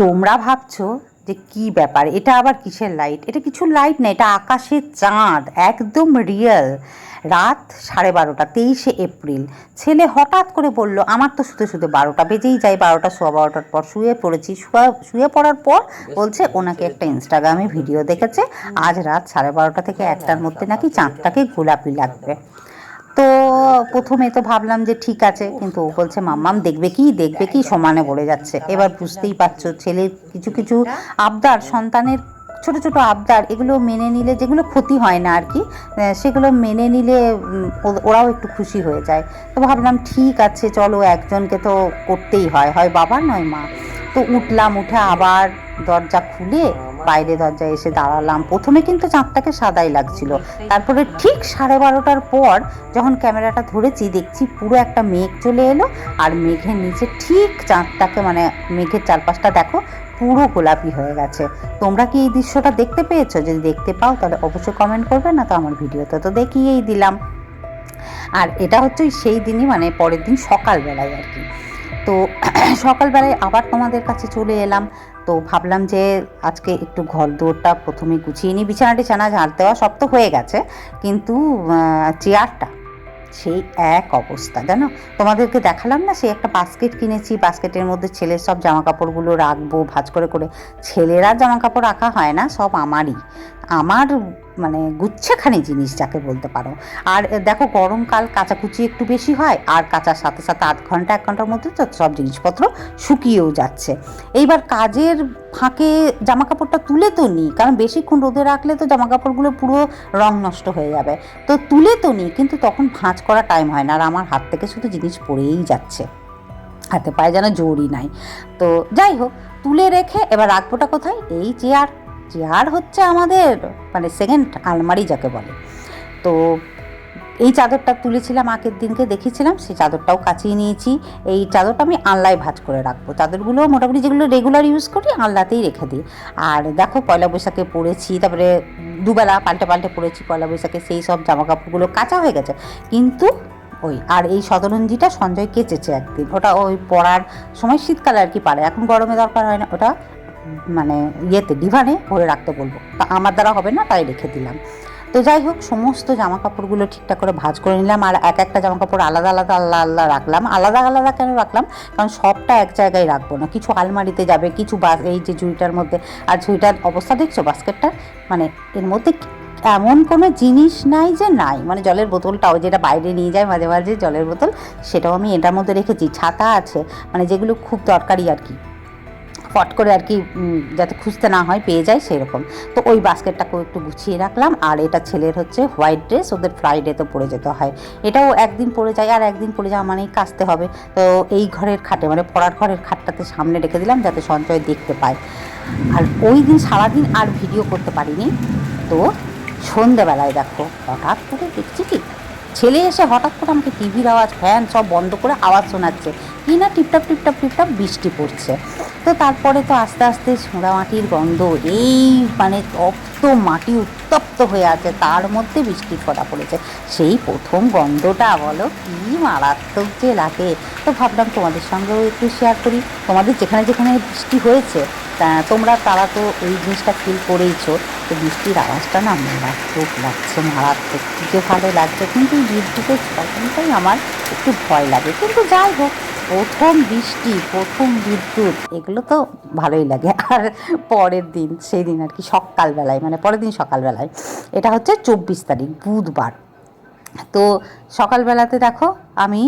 তোমরা ভাবছ যে কি ব্যাপার? এটা আবার কিসের লাইট এটা কিছু লাইট না এটা আকাশের চাঁদ একদম রিয়েল রাত সাড়ে বারোটা তেইশে এপ্রিল। ছেলে হঠাৎ করে বলল আমার তো শুতে শুতে বারোটা বেজেই যায় বারোটা সোয়া বারোটার পর শুয়ে পড়েছি। শুয়ে শুয়ে পড়ার পর বলছে ওনাকে একটা ইনস্টাগ্রামে ভিডিও দেখেছে। আজ রাত সাড়ে বারোটা থেকে একটার মধ্যে নাকি চাঁদটাকে গোলাপি লাগবে। প্রথমে তো ভাবলাম যে ঠিক আছে, কিন্তু ও বলছে, মাম্মাম, দেখবে কি দেখবে কি, সমানে বলে যাচ্ছে। এবার বুঝতেই পারছ ছেলের কিছু কিছু আবদার, সন্তানের ছোট ছোট আবদার, এগুলো মেনে নিলে, যেগুলো ক্ষতি হয় না আর কি সেগুলো মেনে নিলে ওরাও একটু খুশি হয়ে যায়। তো ভাবলাম, ঠিক আছে, চলো, একজনকে তো করতেই হয়। হয় বাবা নয় মা। তো উঠলাম, উঠে আবার দরজা খুলে বাইরে দরজায় এসে দাঁড়ালাম। প্রথমে কিন্তু চাঁদটাকে সাদাই লাগছিল। তারপরে ঠিক সাড়ে বারোটার পর যখন ক্যামেরাটা ধরেছি, দেখছি পুরো একটা মেঘ চলে এলো আর মেঘের নিচে ঠিক চাঁদটাকে মানে মেঘের চারপাশটা দেখো পুরো গোলাপি হয়ে গেছে। তোমরা কি এই দৃশ্যটা দেখতে পেয়েছ? যদি দেখতে পাও, তাহলে অবশ্যই কমেন্ট করবে, না তো আমার ভিডিওতে তো দেখিয়েই দিলাম। আর এটা হচ্ছে সেই দিনই মানে পরের দিন সকালবেলায় আর কি। তো সকালবেলায় আবার তোমাদের কাছে চলে এলাম। তো ভাবলাম যে আজকে একটু ঘর দৌড়টা প্রথমে গুছিয়ে নিই। বিছানা টিছানা ঝাড় দেওয়া সব তো হয়ে গেছে, কিন্তু চেয়ারটা সেই এক অবস্থা, জানো? তোমাদেরকে দেখালাম না, সেই একটা বাস্কেট কিনেছি। বাস্কেটের মধ্যে ছেলের সব জামা কাপড়গুলো রাখব, ভাঁজ করে করে। ছেলেরা জামা কাপড় রাখা হয় না, সব আমারই। আমার মানে গুচ্ছেখানি জিনিস যাকে বলতে পারো। আর দেখো গরমকাল কাচাকুচি একটু বেশি হয়, আর কাচার সাথে সাথে আধ ঘণ্টা, এক ঘণ্টার মধ্যে তো সব জিনিসপত্র শুকিয়েও যাচ্ছে। এইবার কাজের ফাঁকে জামা কাপড়টা তুলে তো নিই কারণ বেশিক্ষণ রোদে রাখলে তো জামা কাপড়গুলো পুরো রং নষ্ট হয়ে যাবে। তো তুলে তো নিই কিন্তু তখন ভাঁজ করা টাইম হয় না, আর আমার হাত থেকে শুধু জিনিস পড়েই যাচ্ছে। হাতে পায়ে যেন জোরই নাই। তো যাই হোক, তুলে রেখে এবার রাখবোটা কোথায়? এই চেয়ার চেয়ার হচ্ছে আমাদের? মানে সেকেন্ড আলমারি যাকে বলে। তো এই চাদরটা তুলেছিলাম আগের দিনকে, দেখেছিলাম, সেই চাদরটাও কাচিয়ে নিয়েছি। এই চাদরটা আমি আনলায় ভাজ করে রাখব। চাদরগুলো মোটামুটি যেগুলো রেগুলার ইউজ করি আনলাতেই রেখে দিই। আর দেখো, পয়লা বৈশাখে পরেছি, তারপরে দুবেলা পাল্টে পাল্টে পরেছি পয়লা বৈশাখে, সেই সব জামা কাপড়গুলো কাঁচা হয়ে গেছে। কিন্তু ওই, আর এই শতরঞ্জিটা সঞ্জয় কেচেছে একদিন। ওটা ওই পরার সময় শীতকালে আর কি পারে এখন গরমে দরকার হয় না। ওটা মানে ইয়েতে ডিভানে ভরে রাখতে বলব। তা আমার দ্বারা হবে না, তাই রেখে দিলাম। তো যাই হোক, সমস্ত জামা কাপড়গুলো ঠিকঠাক করে ভাজ করে নিলাম, আর এক একটা জামা কাপড় আলাদা আলাদা আলাদা আলাদা রাখলাম। আলাদা আলাদা কেন রাখলাম? কারণ সবটা এক জায়গায় রাখব না। কিছু আলমারিতে যাবে, কিছু বাস, এই যে ঝুড়িটার মধ্যে, আর ঝুড়িটার অবস্থা, দেখছ বাস্কেটটার? মানে এর মধ্যে এমন কোনো জিনিস নাই যে নাই। মানে জলের বোতলটাও, যেটা বাইরে নিয়ে যায় মাঝে মাঝে জলের বোতল, সেটাও আমি এটার মধ্যে রেখেছি। ছাতা আছে মানে যেগুলো খুব দরকারি আর কি। ফট করে আর কি যাতে খুঁজতে না হয়, পেয়ে যায় সেরকম। তো ওই বাস্কেটটাকেও একটু গুছিয়ে রাখলাম। আর এটা ছেলের হচ্ছে হোয়াইট ড্রেস, ওদের ফ্রাইডে তো পরে যেতে হয়। এটাও একদিন পরে যায়, আর একদিন পরে যাওয়া মানেই কাচতে হবে। তো এই ঘরের খাটে মানে পড়ার ঘরের খাটটাতে সামনে রেখে দিলাম, যাতে সঞ্চয় দেখতে পায়। আর ওই দিন সারাদিন আর ভিডিও করতে পারিনি। তো সন্ধেবেলায় দেখো, হঠাৎ করে দেখছি কি? ছেলে এসে হঠাৎ করে আমাকে টিভির আওয়াজ, ফ্যান সব বন্ধ করে আওয়াজ শোনাচ্ছে। কি না টিপটাপ টিপটাপ টিপটাপ বৃষ্টি পড়ছে। তো তারপরে তো আস্তে আস্তে সোঁড়া মাটির গন্ধ, এই মানে তপ্ত মাটি উত্তপ্ত হয়ে আছে, তার মধ্যে বৃষ্টির ফোঁটা পড়েছে। সেই প্রথম গন্ধটা বলো, কি মারাত্মক যে লাগে। তো ভাবলাম তোমাদের সঙ্গেও একটু শেয়ার করি। তোমাদের যেখানে যেখানে বৃষ্টি হয়েছে তোমরা, তারা তো এই জিনিসটা ফিল করেইছো। তো বৃষ্টির আওয়াজটা না মারাত্মক লাগছে, মারাত্মক। কি যে ভালো লাগছে, কিন্তু বিদ্যুতের ছটাই আমার একটু ভয় লাগে। কিন্তু যাই হোক, প্রথম বৃষ্টি, প্রথম বিদ্যুৎ, এগুলো তো ভালোই লাগে। আর পরের দিন সেই দিন আর কি সকালবেলায় মানে পরের দিন সকালবেলায়, এটা হচ্ছে চব্বিশ তারিখ, বুধবার। তো সকালবেলাতে দেখো, আমি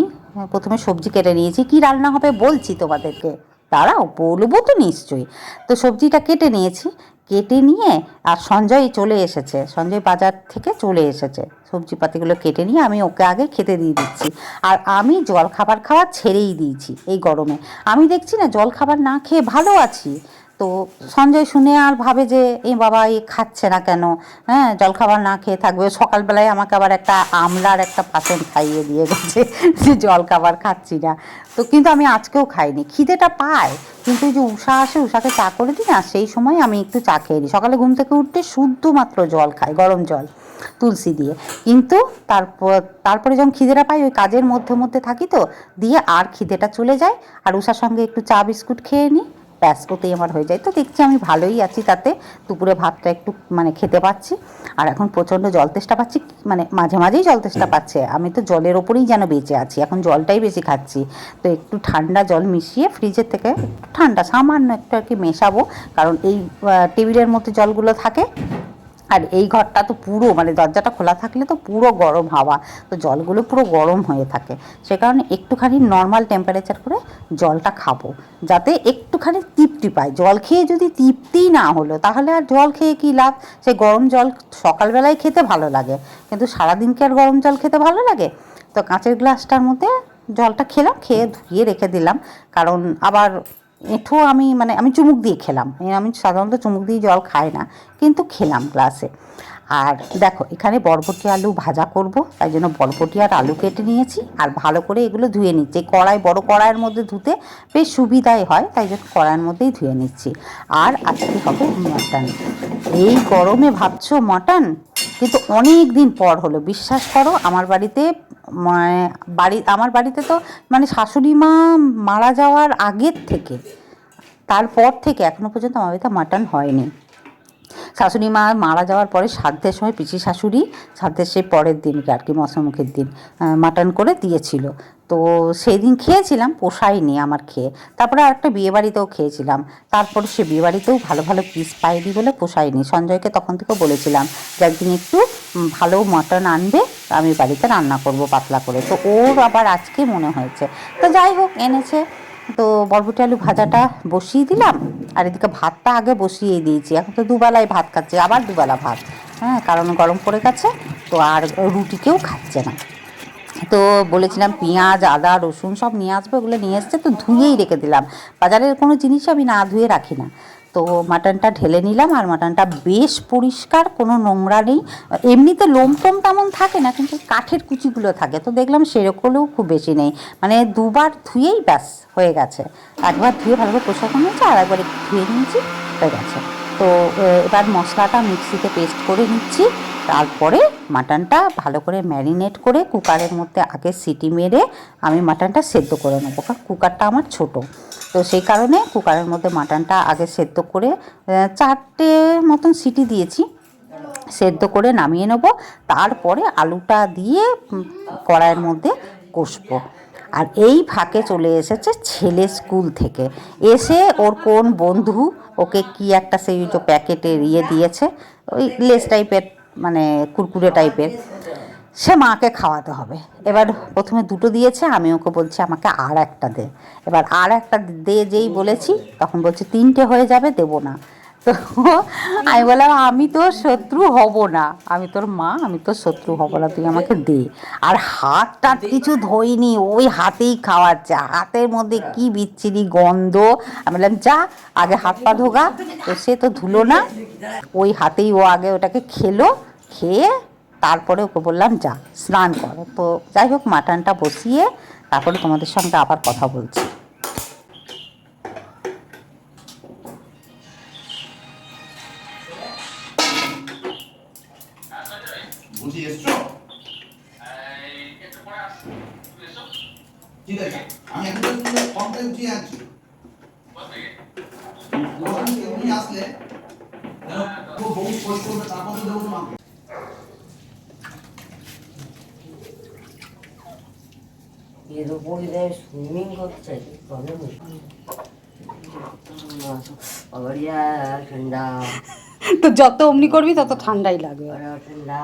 প্রথমে সবজি কেটে নিয়েছি। কি রান্না হবে বলছি তোমাদেরকে। দাঁড়াও, বলব তো নিশ্চয়ই। তো সবজিটা কেটে নিয়েছি। কেটে নিয়ে আর সঞ্জয় চলে এসেছে। সঞ্জয় বাজার থেকে চলে এসেছে। সবজিপাতিগুলো কেটে নিয়ে আমি ওকে আগে খেতে দিয়ে দিচ্ছি। আর আমি জল খাবার খাওয়া ছেড়েই দিয়েছি এই গরমে। আমি দেখছি না জল খাবার না খেয়ে ভালো আছি। তো সঞ্জয় শুনে আর ভাবে যে এই বাবা, এ খাচ্ছে না কেন? হ্যাঁ জলখাবার না খেয়ে থাকবে। সকালবেলায় আমাকে আবার একটা আমলার একটা পাচন খাইয়ে দিয়ে গেছে যে, জলখাবার খাচ্ছি না। তো কিন্তু আমি আজকেও খাইনি। খিদেটা পায়, কিন্তু যে উষা আসে উষাকে চা করে দিই না, সেই সময় আমি একটু চা খেয়ে নিই। সকালে ঘুম থেকে উঠতে শুদ্ধ মাত্র জল খাই, গরম জল, তুলসী দিয়ে। কিন্তু তারপর, তারপরে যখন খিদেটা পাই, ওই কাজের মধ্যে মধ্যে থাকি তো, দিয়ে আর খিদেটা চলে যায়। আর উষার সঙ্গে একটু চা বিস্কুট খেয়ে নিই। ব্যাস ওতেই আমার হয়ে যায়। তো দেখছি আমি ভালোই আছি তাতে। দুপুরে ভাতটা একটু মানে খেতে পাচ্ছি। আর এখন প্রচণ্ড জল তেষ্টা পাচ্ছি মানে মাঝে মাঝেই জল তেষ্টা পাচ্ছে। আমি তো জলের ওপরেই যেন বেঁচে আছি। এখন জলটাই বেশি খাচ্ছি। তো একটু ঠান্ডা জল মিশিয়ে ফ্রিজের থেকে ঠান্ডা সামান্য একটু আর কি মেশাবো। কারণ এই টেবিলের মধ্যে জলগুলো থাকে আর এই ঘরটা তো পুরো মানে দরজাটা খোলা থাকলে তো পুরো গরম হাওয়া, তো জলগুলো পুরো গরম হয়ে থাকে। সে কারণে একটুখানি নর্মাল টেম্পারেচার করে জলটা খাব, যাতে একটুখানি তৃপ্তি পায় জল খেয়ে যদি তৃপ্তিই না হলো, তাহলে আর জল খেয়ে কী লাভ? সেই গরম জল সকালবেলায় খেতে ভালো লাগে, কিন্তু সারাদিন কি আর গরম জল খেতে ভালো লাগে? তো কাঁচের গ্লাসটার মধ্যে জলটা খেলাম, খেয়ে ধুয়ে রেখে দিলাম, কারণ আবার এঁঠো আমি মানে আমি চুমুক দিয়ে খেলাম। আমি সাধারণত চুমুক দিয়ে জল খাই না, কিন্তু খেলাম গ্লাসে আর দেখো, এখানে বরবটি আলু ভাজা করব, তাই জন্য বরবটি আর আলু কেটে নিয়েছি। আর ভালো করে এগুলো ধুয়ে নিচ্ছি। কড়াই, বড় কড়াইয়ের মধ্যে ধুতে বেশ সুবিধাই হয়, তাই জন্য কড়াইয়ের মধ্যেই ধুয়ে নিচ্ছি। আর আজকে হবে? মাটন। এই গরমে ভাবছ মাটন? কিন্তু অনেক দিন পর হলো, বিশ্বাস করো, আমার বাড়িতে মানে বাড়ি, আমার বাড়িতে তো মানে শাশুড়ি মা মারা যাওয়ার আগের থেকে, তারপর থেকে এখনও পর্যন্ত আমার বাড়িতে মাটন হয়নি। শাশুড়ি মা মারা যাওয়ার পরে শ্রাদ্ধের সময় পিসি শাশুড়ি শ্রাদ্ধের সেই পরের দিনকে আর কি মশামুখের দিন মাটন করে দিয়েছিল। তো সেই দিন খেয়েছিলাম, পোষায়নি আমার খেয়ে। তারপরে আরেকটা বিয়েবাড়িতেও খেয়েছিলাম। তারপরে সে বিয়েবাড়িতেও ভালো ভালো পিস পাইনি বলে পোষায়নি। সঞ্জয়কে তখন থেকে বলেছিলাম যে, একদিন একটু ভালো মাটন আনবে, আমি বাড়িতে রান্না করব পাতলা করে। তো ওর আবার আজকে মনে হয়েছে। তো যাই হোক, এনেছে। তো বরবটি আলু ভাজাটা বসিয়ে দিলাম। আর এদিকে ভাতটা আগে বসিয়ে দিয়েছি। এখন তো দুবেলায় ভাত খাচ্ছে, আবার দুবেলা ভাত। হ্যাঁ কারণ গরম পড়ে গেছে, তো আর রুটি কেউ খাচ্ছে না। তো বলেছিলাম পেঁয়াজ, আদা, রসুন সব নিয়ে আসব ওগুলো নিয়ে এসছে, তো ধুয়েই রেখে দিলাম। বাজারের কোনো জিনিস আমি না ধুয়ে রাখি না। তো মাটনটা ঢেলে নিলাম, আর মাটনটা বেশ পরিষ্কার, কোনো নোংরা নেই। এমনিতে লোম টোম তেমন থাকে না, কিন্তু কাঠের কুচিগুলো থাকে, তো দেখলাম সেরকমও খুব বেশি নেই। মানে দুবার ধুয়েই ব্যাস, হয়ে গেছে। একবার ধুয়ে ভালো করে পোষা নিয়েছি আর একবার ধুয়ে নিয়েছি, হয়ে গেছে। তো এবার মশলাটা মিক্সিতে পেস্ট করে নিচ্ছি। তারপরে মাটনটা ভালো করে ম্যারিনেট করে কুকারের মধ্যে আগে সিটি মেরে আমি মাটনটা সেদ্ধ করে নেব, কারণ কুকারটা আমার ছোট। তো সেই কারণে কুকারের মধ্যে মাটনটা আগে সেদ্ধ করে চারটে মতন সিটি দিয়েছি। সেদ্ধ করে নামিয়ে নেব, তারপরে আলুটা দিয়ে কড়াইয়ের মধ্যে কষবো। আর এই ফাঁকে চলে এসেছে ছেলে স্কুল থেকে। এসে ওর কোন বন্ধু ওকে কি একটা সেই যে প্যাকেটের ইয়ে দিয়েছে, ওই লেস টাইপের মানে কুরকুরে টাইপের, সে মাকে খাওয়াতে হবে। এবার প্রথমে দুটো দিয়েছে, আমি ওকে বলছি আমাকে আর একটা দে। এবার আর একটা দে যেই বলেছি, তখন বলছে তিনটে হয়ে যাবে, দেবো না। তো আমি বললাম আমি তো শত্রু হব না। আমি তোর মা আমি তো শত্রু হব না তুই আমাকে দে। আর হাত টাত কিছু ধইনি ওই হাতেই খাওয়াচ্ছে। হাতের মধ্যে কি বিচ্ছিরি গন্ধ। আমি বললাম যা আগে হাত পা ধোগা তো সে তো ধুলো না। ওই হাতেই ও আগে ওটাকে খেলো খেয়ে তারপরে ওকে বললাম যা স্নান কর। তো যাই হোক মাটনটা বসিয়ে তারপরে তোমাদের সঙ্গে আবার কথা বলছি। ঠিক আছে। আমি এখন ফর্মটা উঠিয়ে আনছি। উনি আসলে বহু পোস্ট করবে তারপর তো দেবো তোমাকে এর উপরে দেয় সুইমিং করছে প্রবলেম ঠান্ডা তো যত অমনি করবি তত ঠান্ডাই লাগবে। আরে ঠান্ডা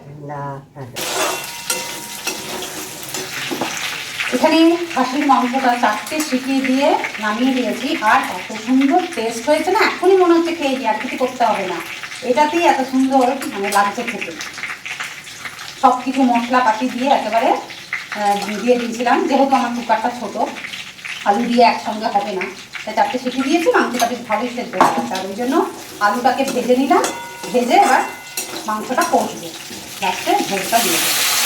ঠান্ডা এখানে খাসির মাংসটা চারটে শিখিয়ে দিয়ে নামিয়ে দিয়েছি। আর এত সুন্দর টেস্ট হয়েছে না, এখনই মনে হচ্ছে খেয়ে দিই আর কিছু করতে হবে না। এটাতেই এত সুন্দর মানে লাগছে খেতে। সব কিছু মশলা মশলাপাতি দিয়ে একেবারে দিয়ে দিয়েছিলাম। যেহেতু আমার কুকারটা ছোট, আলু দিয়ে একসঙ্গে হবে না। তাই চারটে সিটি দিয়েছি, মাংসটা বেশ ভালোই সেদ্ধ হয়ে গেছে। আর ওই জন্য আলুটাকে ভেজে নিলাম, ভেজে এবার মাংসটা কষবো। লাস্টে ঝোলটা দিয়ে দেবো।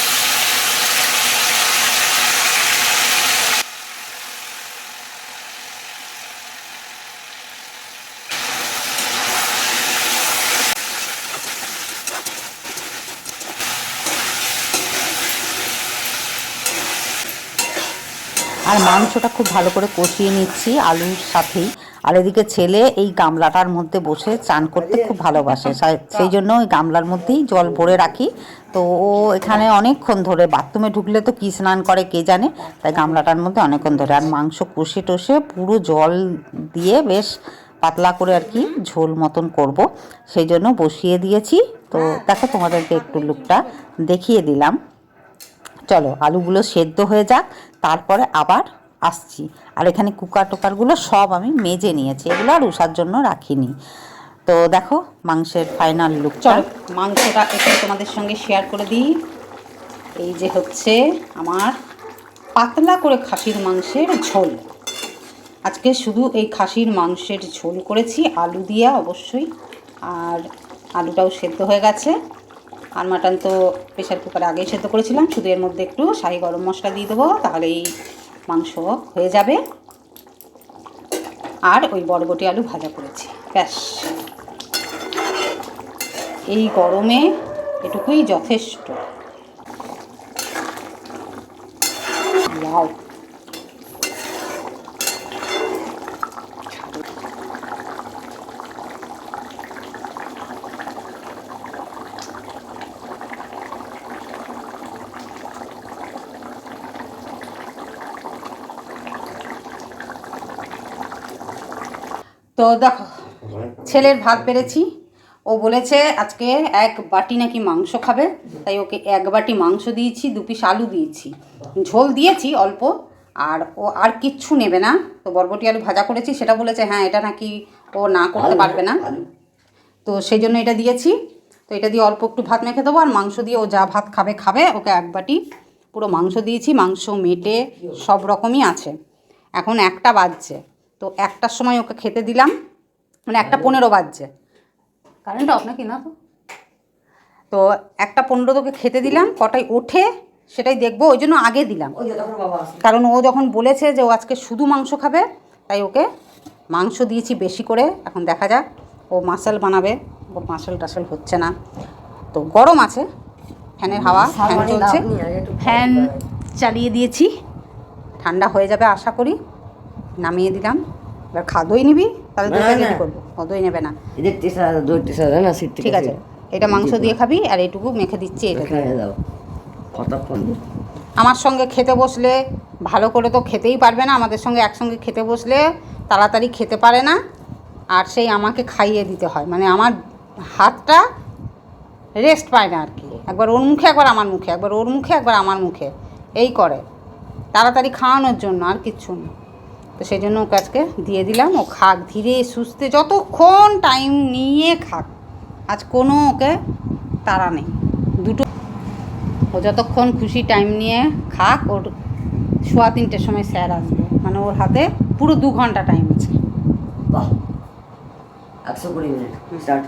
আর মাংসটা খুব ভালো করে কষিয়ে নিচ্ছি আলুর সাথেই। আর এদিকে ছেলে এই গামলাটার মধ্যে বসে চান করতে খুব ভালোবাসে। সেই জন্য ওই গামলার মধ্যেই জল ভরে রাখি। তো ও এখানে অনেকক্ষণ ধরে বাথরুমে ঢুকলে তো কী স্নান করে কে জানে? তাই গামলাটার মধ্যে অনেকক্ষণ ধরে। আর মাংস কষে টষে পুরো জল দিয়ে বেশ পাতলা করে আর কি ঝোল মতন করব। সেই জন্য বসিয়ে দিয়েছি। তো দেখো তোমাদেরকে একটু লুকটা দেখিয়ে দিলাম। চলো আলুগুলো সেদ্ধ হয়ে যাক, তারপরে আবার আসছি। আর এখানে কুকার টুকারগুলো সব আমি মেজে নিয়েছি, এগুলো আর উষার জন্য রাখিনি। তো দেখো মাংসের ফাইনাল লুক চলো, মাংসটা একটু তোমাদের সঙ্গে শেয়ার করে দিই। এই যে হচ্ছে আমার পাতলা করে খাসির মাংসের ঝোল। আজকে শুধু এই খাসির মাংসের ঝোল করেছি, আলু দিয়ে অবশ্যই। আর আলুটাও সেদ্ধ হয়ে গেছে। আর মাটন তো প্রেশার কুকারে আগেই সেদ্ধ করেছিলাম, শুধু এর মধ্যে একটু শাহি গরম মশলা দিয়ে দেবো তাহলে এই মাংস হয়ে যাবে। আর ওই বরবটি আলু ভাজা করেছি, ব্যাস। এই গরমে এটুকুই যথেষ্ট। তো দেখো ছেলের ভাত বেড়েছি ও বলেছে আজকে এক বাটি নাকি মাংস খাবে তাই ওকে এক বাটি মাংস দিয়েছি দু পিস আলু দিয়েছি। ঝোল দিয়েছি অল্প আর ও আর কিচ্ছু নেবে না। তো বরবটি আলু ভাজা করেছি সেটা বলেছে হ্যাঁ এটা নাকি ও না করতে পারবে না। তো সেই জন্য এটা দিয়েছি। তো এটা দিয়ে অল্প একটু ভাত মেখে দেবো আর মাংস দিয়ে ও যা ভাত খাবে খাবে। ওকে এক বাটি পুরো মাংস দিয়েছি মাংস মেটে সব রকমই আছে। এখন একটা বাজছে। তো একটার সময় ওকে খেতে দিলাম মানে একটা পনেরো বাজছে। কারেন্ট অফ নাকি না তো? তো একটা পনেরো তোকে খেতে দিলাম কটাই ওঠে সেটাই দেখব ওই জন্য আগে দিলাম। কারণ ও যখন বলেছে যে ও আজকে শুধু মাংস খাবে তাই ওকে মাংস দিয়েছি বেশি করে এখন দেখা যাক ও মাসাল বানাবে ও মাসাল টাসাল হচ্ছে না। তো গরম আছে ফ্যানের হাওয়া ফ্যান চলছে। ফ্যান চালিয়ে দিয়েছি ঠান্ডা হয়ে যাবে আশা করি। নামিয়ে দিলাম। এবার খাদই নিবি তাহলে দিয়ে না। করব। ও দই নেবে না দই ঠিক আছে। এটা মাংস দিয়ে খাবি আর এইটুকু মেখে দিচ্ছি এটা আমার সঙ্গে খেতে বসলে ভালো করে তো খেতেই পারবে না আমাদের সঙ্গে একসঙ্গে খেতে বসলে তাড়াতাড়ি খেতে পারে না। আর সেই আমাকে খাইয়ে দিতে হয়। মানে আমার হাতটা রেস্ট পায় না আর কি। একবার ওর মুখে একবার আমার মুখে একবার ওর মুখে একবার আমার মুখে। এই করে। তাড়াতাড়ি খাওয়ানোর জন্য আর কিচ্ছু না। তো সেই জন্য ওকে আজকে দিয়ে দিলাম। ও খাক ধীরে সুস্থে যতক্ষণ টাইম নিয়ে খাক আজ কোনো ওকে তাড়া নেই। দুটো ও যতক্ষণ খুশি টাইম নিয়ে খাক ওর সোয়া তিনটের সময় স্যার আসবে। মানে ওর হাতে পুরো দু ঘণ্টা টাইম আছে। বাহ। একশো কুড়ি মিনিট। স্টার্ট।